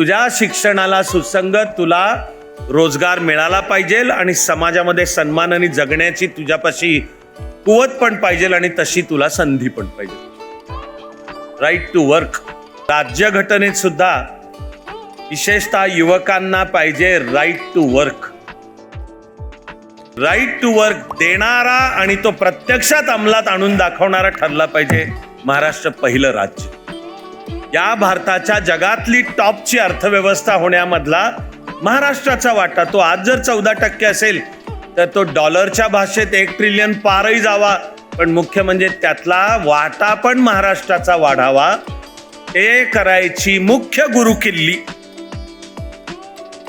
तुझ्या शिक्षणाला सुसंगत तुला रोजगार मिळाला पाहिजे आणि समाजामध्ये सन्मानाने जगण्याची तुझ्यापाशी कुवत पण पाहिजे आणि तशी तुला संधी पण पाहिजे. राईट टू वर्क राज्यघटनेत सुद्धा विशेषतः युवकांना पाहिजे right to work right to work देणारा आणि तो प्रत्यक्षात अंमलात आणून दाखवणारा ठरला पाहिजे महाराष्ट्र पहिलं राज्य. या भारताच्या जगातली टॉपची अर्थव्यवस्था होण्यामधला महाराष्ट्राचा वाटा तो आज जर चौदा टक्के असेल तर तो डॉलरच्या भाषेत एक ट्रिलियन पारही जावा. पण मुख्य म्हणजे त्यातला वाटा पण महाराष्ट्राचा वाढावा. हे करायची मुख्य गुरु किल्ली.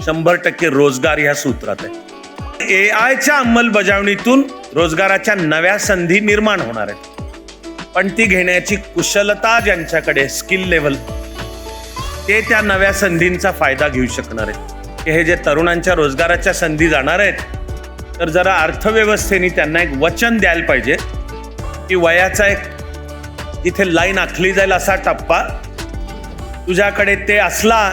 शंभर टक्के रोजगार ह्या सूत्रात आहे. ए आयच्या अंमलबजावणीतून रोजगाराच्या नव्या संधी निर्माण होणार आहेत. पण ती घेण्याची कुशलता ज्यांच्याकडे स्किल लेवल ते त्या नव्या संधींचा फायदा घेऊ शकणार आहेत. की हे जे तरुणांच्या रोजगाराच्या संधी जाणार आहेत तर जरा अर्थव्यवस्थेने त्यांना एक वचन द्यायला पाहिजे की वयाचा एक तिथे लाईन आखली जाईल असा टप्पा तुझ्याकडे ते असला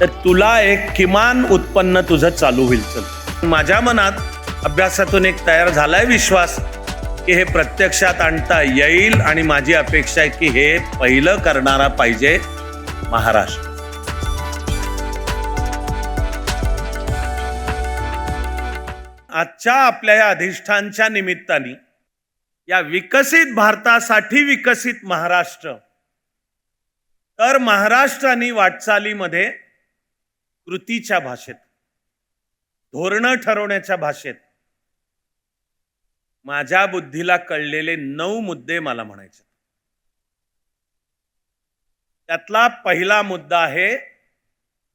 तर तुला एक किमान उत्पन्न तुझं चालू होईल. चल. माझ्या मनात अभ्यासातून एक तयार झालाय विश्वास. की हे प्रत्यक्षात आणता येईल आणि माझी अपेक्षा आहे की हे पहिलं करणारा पाहिजे महाराष्ट्र. आजच्या आपल्या या अधिष्ठानच्या निमित्ताने या विकसित भारतासाठी विकसित महाराष्ट्र तर महाराष्ट्राने वाटचालीमध्ये कृतीच्या भाषेत धोरणं ठरवण्याच्या भाषेत माझ्या बुद्धीला कळलेले नऊ मुद्दे मला म्हणायचे. त्यातला पहिला मुद्दा आहे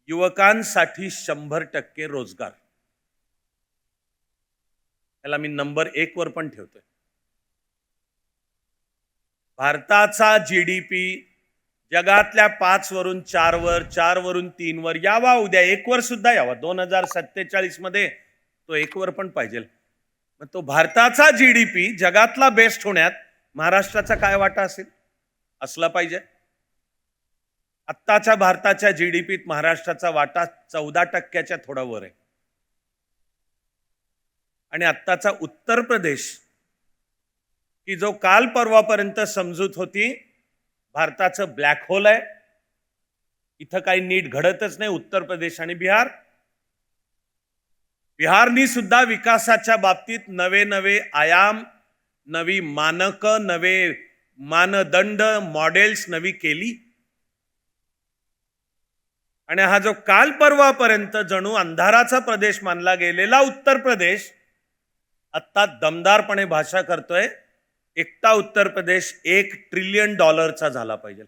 युवकांसाठी शंभर टक्के रोजगार. त्याला मी नंबर एक वर पण ठेवतोय. भारताचा जी डी पी जगातल्या पाच वरून चार वर चार वरून तीन वर यावा उद्या एक वर सुद्धा यावा. दोन हजार सत्तेचाळीसमध्ये तो एक वर पण पाहिजे. मग तो भारताचा जी डी पी जगातला बेस्ट होण्यात महाराष्ट्राचा काय वाटा असेल? असला पाहिजे. आत्ताच्या भारताच्या जी डी पीत महाराष्ट्राचा वाटा चौदा टक्क्याच्या थोडा वर आहे. आणि आत्ताचा उत्तर प्रदेश की जो काल परवापर्यंत समजूत होती भारताचं ब्लॅक होल आहे. इथं काही नीट घडतच नाही उत्तर प्रदेश आणि बिहार. बिहारनी सुद्धा विकासाच्या बाबतीत नवे नवे आयाम नवी मानक नवे मानदंड मॉडेल्स नवी केली. आणि हा जो काल परवापर्यंत जणू अंधाराचा प्रदेश मानला गेलेला उत्तर प्रदेश आत्ता दमदारपणे भाषा करतोय एकटा उत्तर प्रदेश एक ट्रिलियन डॉलरचा झाला पाहिजे.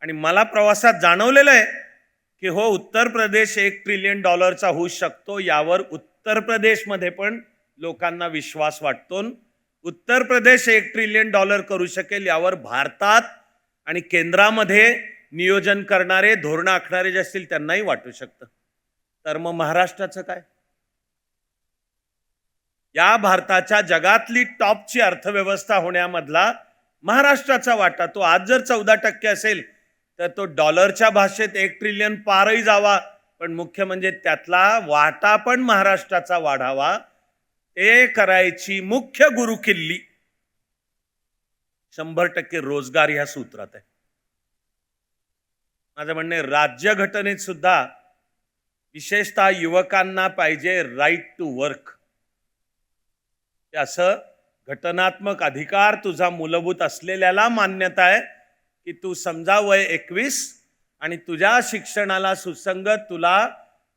आणि मला प्रवासात जाणवलेलं आहे की हो उत्तर प्रदेश एक ट्रिलियन डॉलरचा होऊ शकतो यावर उत्तर प्रदेशमध्ये पण लोकांना विश्वास वाटतो. उत्तर प्रदेश एक ट्रिलियन डॉलर करू शकेल यावर भारतात आणि केंद्रामध्ये नियोजन करणारे धोरणं आखणारे जे असतील त्यांनाही वाटू शकतं. तर मग महाराष्ट्राचं काय? या भारताच्या जगातली टॉपची अर्थव्यवस्था होण्यामधला महाराष्ट्राचा वाटा तो आज जर चौदा टक्के असेल तर तो डॉलरच्या भाषेत एक ट्रिलियन पारही जावा. पण मुख्य म्हणजे त्यातला वाटा पण महाराष्ट्राचा वाढावा. हे करायची मुख्य गुरु किल्ली. शंभर टक्के रोजगार ह्या सूत्रात आहे. माझं म्हणणे राज्यघटनेत सुद्धा विशेषतः युवकांना पाहिजे राईट टू वर्क असं घटनात्मक अधिकार तुझा मूलभूत असलेल्याला मान्यता आहे. की तू समजा वय एकवीस आणि तुझ्या शिक्षणाला सुसंगत तुला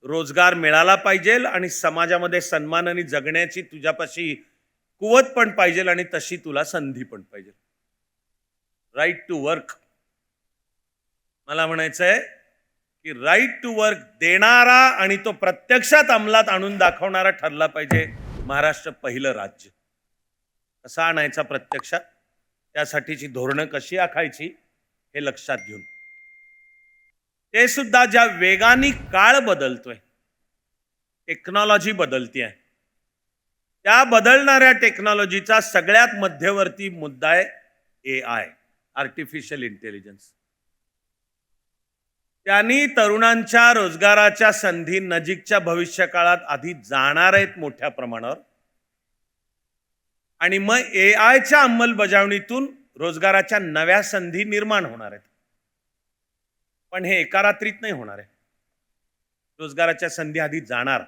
रोजगार मिळाला पाहिजे आणि समाजामध्ये सन्मानाने जगण्याची तुझ्यापाशी कुवत पण पाहिजे आणि तशी तुला संधी पण पाहिजे. राईट टू वर्क मला म्हणायचं आहे की राईट टू वर्क देणारा आणि तो प्रत्यक्षात अंमलात आणून दाखवणारा ठरला पाहिजे महाराष्ट्र पहिलं राज्य. कसा आणायचा प्रत्यक्षात? त्यासाठीची धोरणं कशी आखायची? हे लक्षात घेऊन. ते सुद्धा ज्या वेगाने काळ बदलतोय टेक्नॉलॉजी बदलती आहे त्या बदलणाऱ्या टेक्नॉलॉजीचा सगळ्यात मध्यवर्ती मुद्दा आहे ए आय आर्टिफिशियल इंटेलिजन्स त्यांनी तरुणांच्या रोजगाराच्या संधी नजीकच्या भविष्य काळात आधी जाणार आहेत मोठ्या प्रमाणावर. आणि मग ए आयच्या अंमलबजावणीतून रोजगाराच्या नव्या संधी निर्माण होणार आहेत. पण हे एका रात्रीत नाही होणार आहे. रोजगाराच्या संधी आधी जाणार.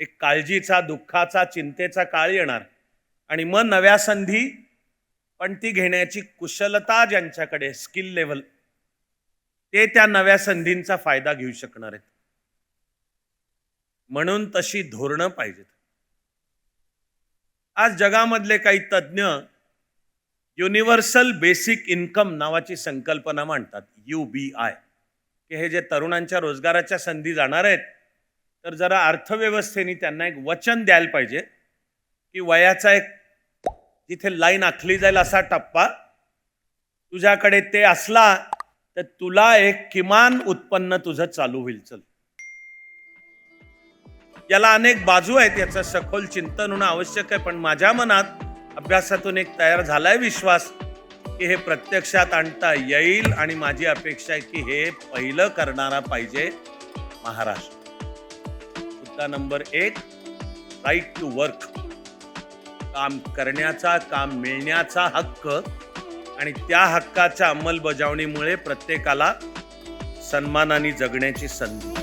एक काळजीचा दुःखाचा चिंतेचा काळ येणार. आणि मग नव्या संधी पण ती घेण्याची कुशलता ज्यांच्याकडे स्किल लेवल ते त्या नव्या संधींचा फायदा घेऊ शकणार आहेत. म्हणून तशी धोरणं पाहिजेत. आज जगामधले काही तज्ज्ञ युनिव्हर्सल बेसिक इन्कम नावाची संकल्पना मांडतात यू बी आय की हे जे तरुणांच्या रोजगाराच्या संधी जाणार आहेत तर जरा अर्थव्यवस्थेने त्यांना एक वचन द्यायला पाहिजे की वयाचा एक जिथे लाईन आखली जाईल असा टप्पा तुझ्याकडे ते असला तर तुला एक किमान उत्पन्न तुझं चालू होईल चल. याला अनेक बाजू आहेत याचं सखोल चिंतन होणं आवश्यक आहे पण माझ्या मनात अभ्यासातून एक तयार झाला आहे विश्वास की हे प्रत्यक्षात आणता येईल आणि माझी अपेक्षा आहे की हे पहिलं करणारा पाहिजे महाराष्ट्र. मुद्दा नंबर एक राईट टू वर्क काम करण्याचा काम मिळण्याचा हक्क आणि त्या हक्काच्या अंमलबजावणीमुळे प्रत्येकाला सन्मानाने जगण्याची संधी.